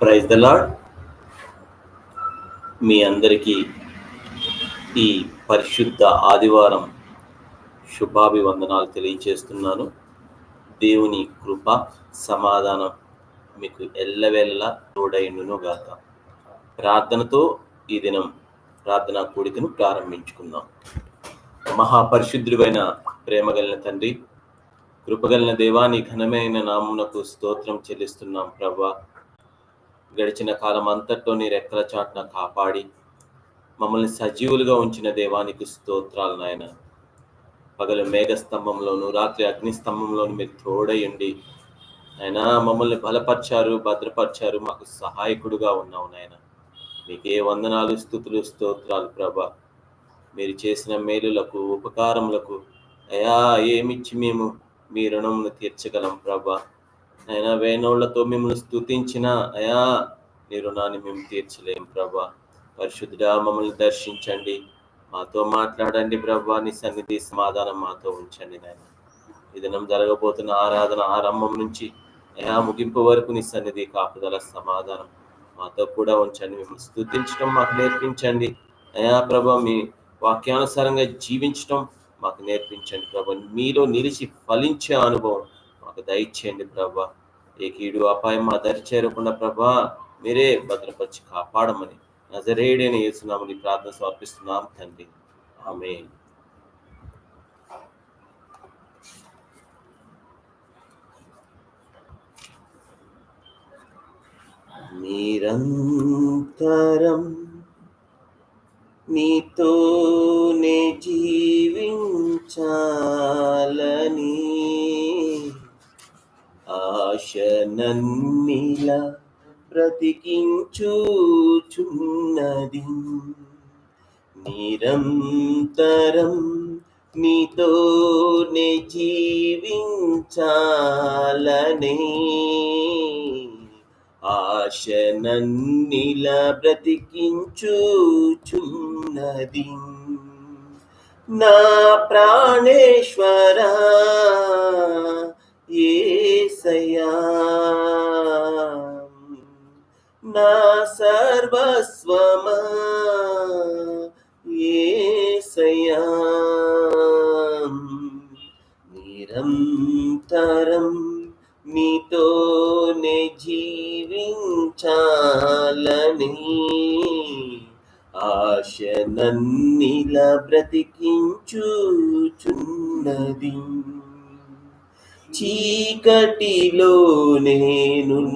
Praise the lord మీ అందరికీ ఈ పరిశుద్ధ ఆదివారం శుభాభివందనాలు తెలియచేస్తున్నాను. దేవుని కృప సమాధానం మీకు ఎల్లవెల్ల తోడైండును గాక. ప్రార్థనతో ఈ దినం ప్రార్థనా కూడికను ప్రారంభించుకుందాం. మహాపరిశుద్ధుడైన ప్రేమగలిన కలిగిన తండ్రి కృపగలిన దేవాని ఘనమైన నామునకు స్తోత్రం చెల్లిస్తున్నాం ప్రభా. గడిచిన కాలం అంతట్లో నీ రెక్కల చాటున కాపాడి మమ్మల్ని సజీవులుగా ఉంచిన దేవానికి స్తోత్రాలు నాయన. పగలు మేఘస్తంభంలోను రాత్రి అగ్నిస్తంభంలోను మీరు తోడయండి ఆయన మమ్మల్ని బలపరిచారు భద్రపరిచారు మాకు సహాయకుడుగా ఉన్నావు నాయన. మీకే వందనాలు స్థుతులు స్తోత్రాలు ప్రభ. మీరు చేసిన మేలులకు ఉపకారములకు అయా ఏమిచ్చి మేము మీ రుణమును తీర్చగలం ప్రభా? అయినా వేణోళ్ళతో మిమ్మల్ని స్థుతించిన అయా నీ రుణాన్ని మేము తీర్చలేం ప్రభా. పరిశుద్ధుడా మమ్మల్ని దర్శించండి. మాతో మాట్లాడండి ప్రభా నీ సన్నిధి సమాధానం మాతో ఉంచండి నాయన. ఈ దినం జరగబోతున్న ఆరాధన ఆరంభం నుంచి అయా ముగింపు వరకు నీ సన్నిధి కాపుదల సమాధానం మాతో కూడా ఉంచండి. మిమ్మల్ని స్థుతించడం మాకు నేర్పించండి. అయా ప్రభా మీ వాక్యానుసారంగా జీవించడం మాకు నేర్పించండి ప్రభా. మీలో నిలిచి ఫలించే అనుభవం మాకు దయచేయండి ప్రభా. ఏ కీడు అపాయం మా దరి చేరకుండా ప్రభా మీరే భద్రపరిచి కాపాడమని నజరేడని యేసునామని ప్రార్థన సమర్పిస్తున్నాం తండ్రి. ఆమె నిరంతరం నీతోనే జీవించాల ఆశనన్నిలా బ్రతికించుచున్నది. నిరంతరం నీతోనే జీవించాలనే ఆశనన్నిల బ్రతికించుచున్నది. నా ప్రాణేశ్వరా ఏసయా నా సర్వస్వమా. ఏసయా నిరంతరం నీతోనే జీవించాలని ఆశనన్నిల బ్రతికించుచున్నది. చీకటిలో నేనున్నప్పుడు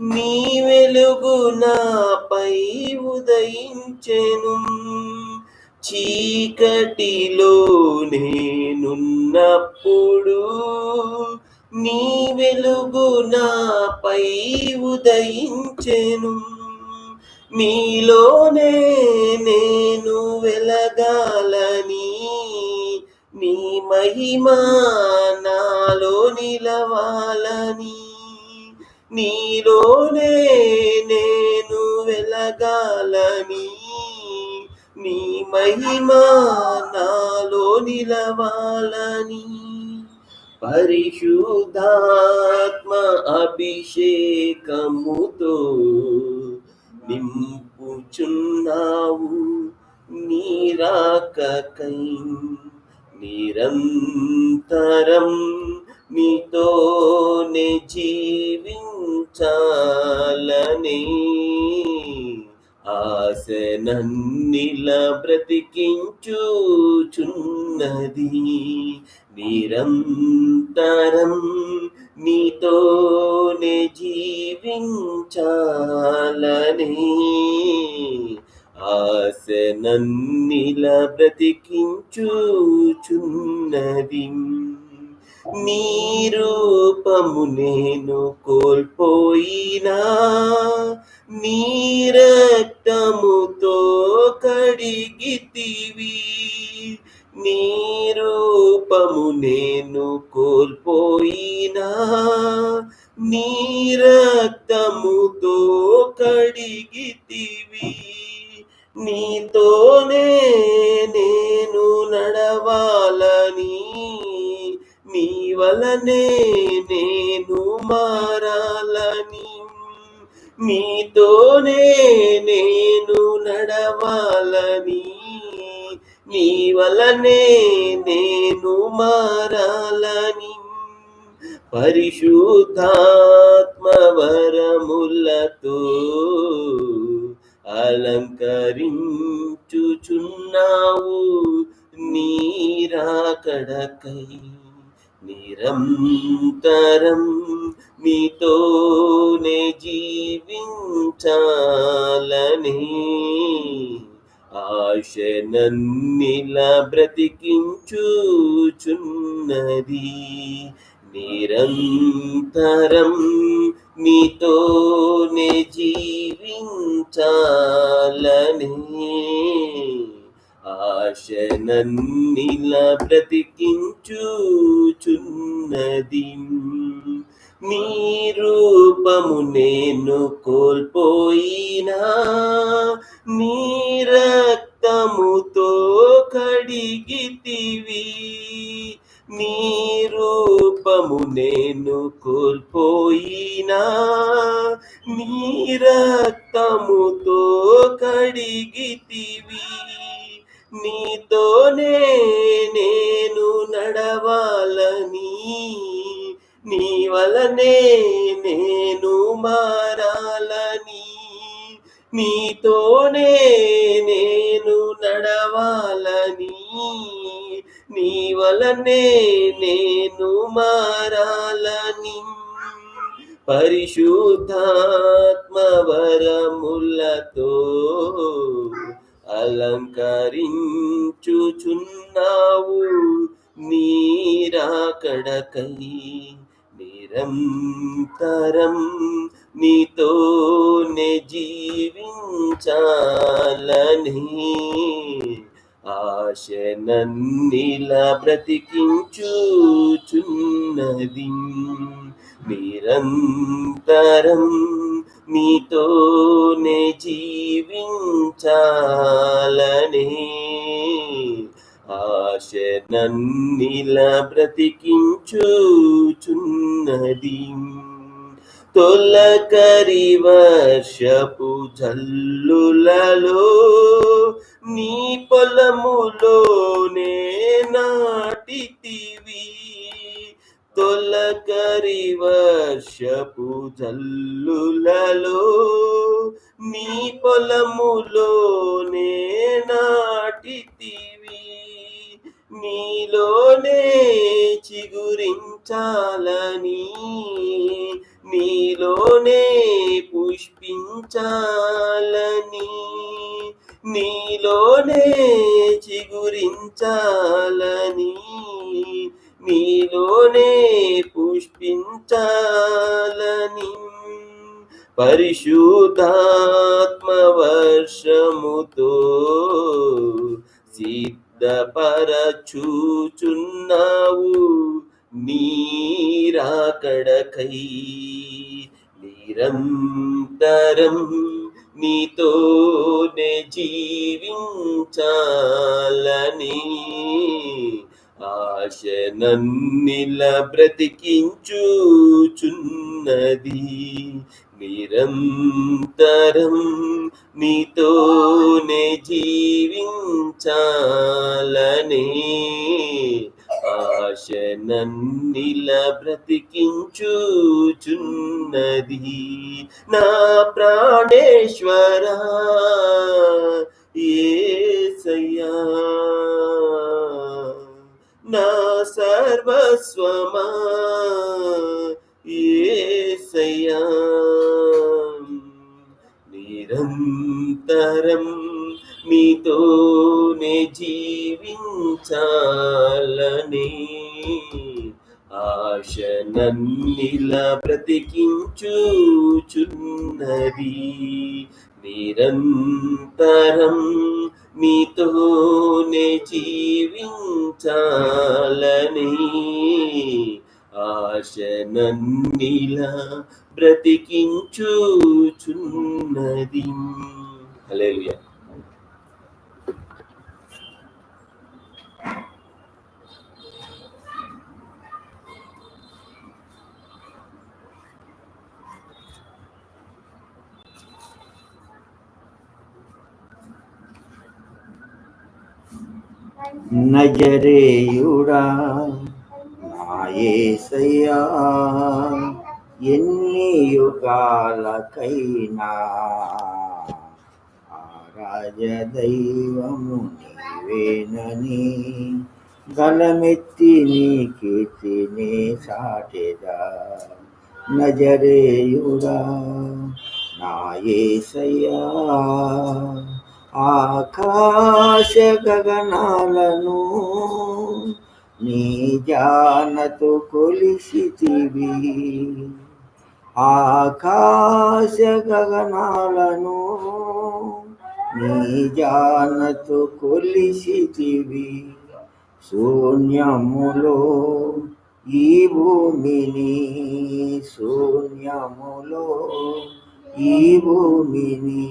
నీ వెలుగు నాపై ఉదయించెను. చీకటిలో నేనున్నప్పుడు నీ వెలుగు నాపై ఉదయించెను. నీలోనే మహిమా నాలో నిలవాలని నీలోనే నేను వెలగాలని నీ మహిమా నాలో నిలవాలని పరిశుద్ధాత్మ అభిషేకముతో నింపుచున్నావు నీరాకకై నిరంతరం నీతోనే జీవించాలని ఆశ ఆశనన్నిల బ్రతికించుచున్నది. నిరంతరం నీతోనే జీవించాలని ఆశనన్నిల బ్రతికించుచున్నది. నీ రూపము నేను కోల్పోయినా నీ రక్తముతో కడిగితివి. నీ రూపము నేను కోల్పోయినా నీ రక్తముతో కడిగితివి. నీతోనే నేను నడవాలని నీ వలనే నేను మారాలని నీతోనే నేను నడవాలని నీ వలనే నేను మారాలని. పరిశుద్ధాత్మ వరములతో అలంకరించుచున్నావు నీరాకడకై. నిరంతరం నీతోనే జీవించాలని ఆశ నన్నిలా బ్రతికించుచున్నది. నిరంతరం నీతోనే జీవించాలని ఆశ నన్నిలా బ్రతికించుచున్నది. నీ రూపము నేను కోల్పోయినా నీ రక్తముతో కడిగితివి. నీ రూపము నేను కోల్పోయినా నీ రక్తముతో కడిగితివి. నీతోనే నేను నడవాలని నీ వలనే నేను మారాలని నీతోనే నేను నడవాలని నీ వలనే నేను మారాలని. పరిశుద్ధాత్మ వరములతో అలంకరించుచున్నావు. నీరాకడకై నిరంతరం నీతోనే జీవించాలని. ఆశ నన్నిలా బ్రతికించుచున్నది. నిరంతరం నీతోనే జీవించాలనే ఆశ నన్నిలా బ్రతికించుచున్నది. తొలకరి వర్షపు జల్లులలో నీ పొలములోనే నాటితివి. తొలకరి వర్షపు జల్లులలో నీ పొలములోనే నాటితివి. నీలోనే చిగురించాలని నీలోనే పుష్పించాలని నీలోనే చిగురించాలని నీలోనే పుష్పించాలని. పరిశుద్ధాత్మ వర్షముతో సిద్ధపరచూచున్నావు నీరాకడకై నిరంతరం నీతోనే జీవించాలని ఆశ నన్నిల బ్రతికించుచున్నది. నిరంతరం నీతోనే జీవించాలని ఆశ బ్రతికించుచున్నది. నా ప్రాణేశ్వర ఏసయ్యా. నా సర్వస్వమా ఏసయ్యా. నిరంతరం మీతోనే జీవించాలని ఆశ నన్నిల బ్రతికించుచున్నది. నిరంతరం మీతోనే జీవించాలని ఆశ నన్నిల బ్రతికించుచున్నది. హల్లెలూయా. నజరేయుడా నాయసయ్యా ఎన్ని యుగాలకైనా రాజదైవము నీవేనని గలమెత్తి నీ కీర్తిని సాటెదా. నజరేయుడా నాయసయ్యా ఆకాశ గగనాలను నీ జానతో కొలిసితివి. ఆకాశ గగనాలను నీ జానతో కొలిసితివి. శూన్యములో ఈ భూమిని శూన్యములో ఈ భూమిని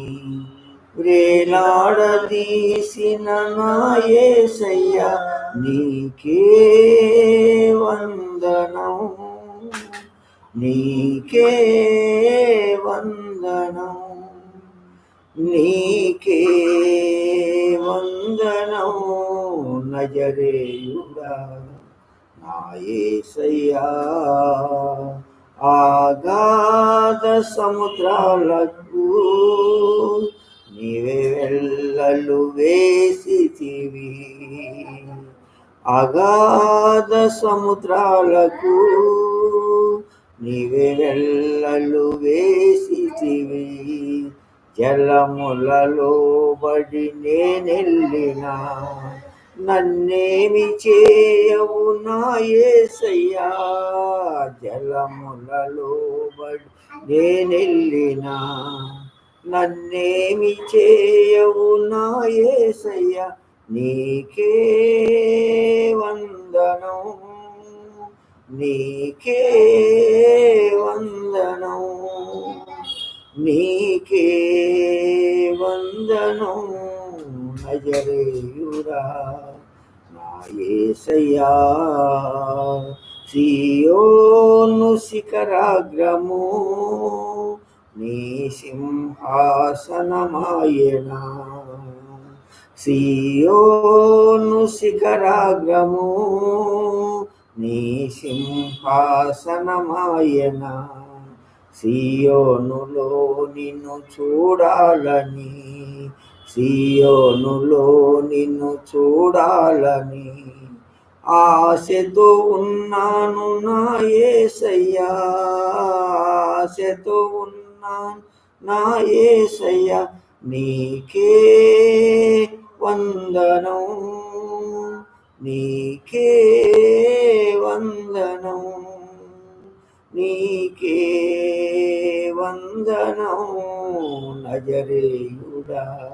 వ్రేలాడదీసిన నాయసయ్య నీకే వందనం. నీకే వందనం. నీకే వందనం. నజరేయుడా నాయసయ్యా ఆగాధ సముద్రాలకు నీవే వెళ్ళలు వేసితివి. అగాధ సముద్రాలకు నీవే వెళ్ళలు వేసితివి. జలములలో బడి నేనెళ్ళిన నన్నేమి చేయవు నా యేసయ్యా జలములలో బడి నేనెళ్ళినా నన్నేమి చేయవు నా ఏసయ్య నీకే వందనం. నీకే వందనం. నీకే వందనం. నజరేయురా నా ఏసయ్యా. సియోను శిఖరాగ్రము. నీ సింహాసనమాయణ సీయోను శిఖరాగ్రము నీ సింహాసనమాయనా. సియోనులో నిన్ను చూడాలని. సియోనులో నిన్ను చూడాలని ఆశతో ఉన్నాను నా ఏసయ్యా. ఆశతో నా ఏసయ్య నీకే వందనం. నీకే వందనం. నీకే వందనం నజరేయుడా.